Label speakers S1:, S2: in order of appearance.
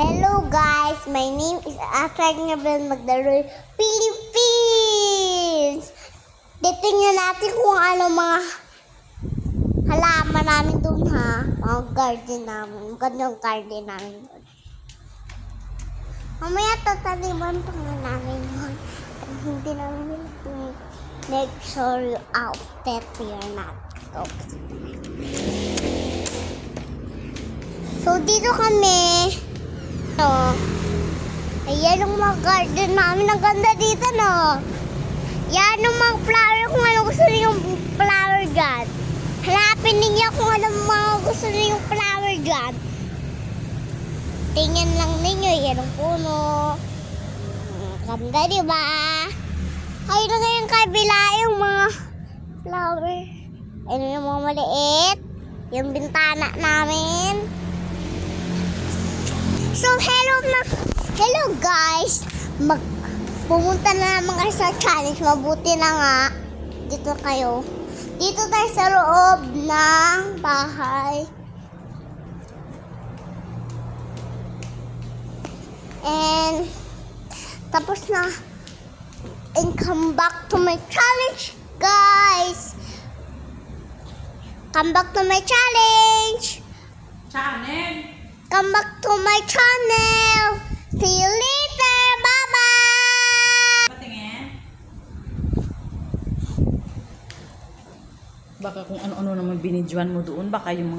S1: Hello guys, my name is Atrak Nabel Magdaroy, Philippines! Titingnan natin kung ano mga halaman namin doon ha. Mga garden namin. Magandang garden namin doon. Mamaya tataniman pa nga namin yun. At hindi namin you out that we are not So, dito kami. No. Ayan ang mga garden namin. Ang ganda dito, no? Yan ang mga flower kung ano gusto niyo yung flower dyan. Hanapin ninyo kung ano mga gusto niyo yung flower dyan. Tingnan lang ninyo. Yan ang puno. Ganda, di ba? Ay, na ngayon kabila yung mga flower. Ayun yung mga maliit. Yung bintana namin. So, hello na, hello guys. Mag, pumunta na naman kayo sa challenge. Mabuti na nga. Dito kayo. Dito tayo sa loob ng bahay. And, tapos na. And come back to my challenge, guys. Come back to my challenge.
S2: Channel.
S1: Come back to my channel. See you later. Bye-bye.
S2: Patingin. Baka kung ano-ano naman binidjuan mo doon, baka yung mga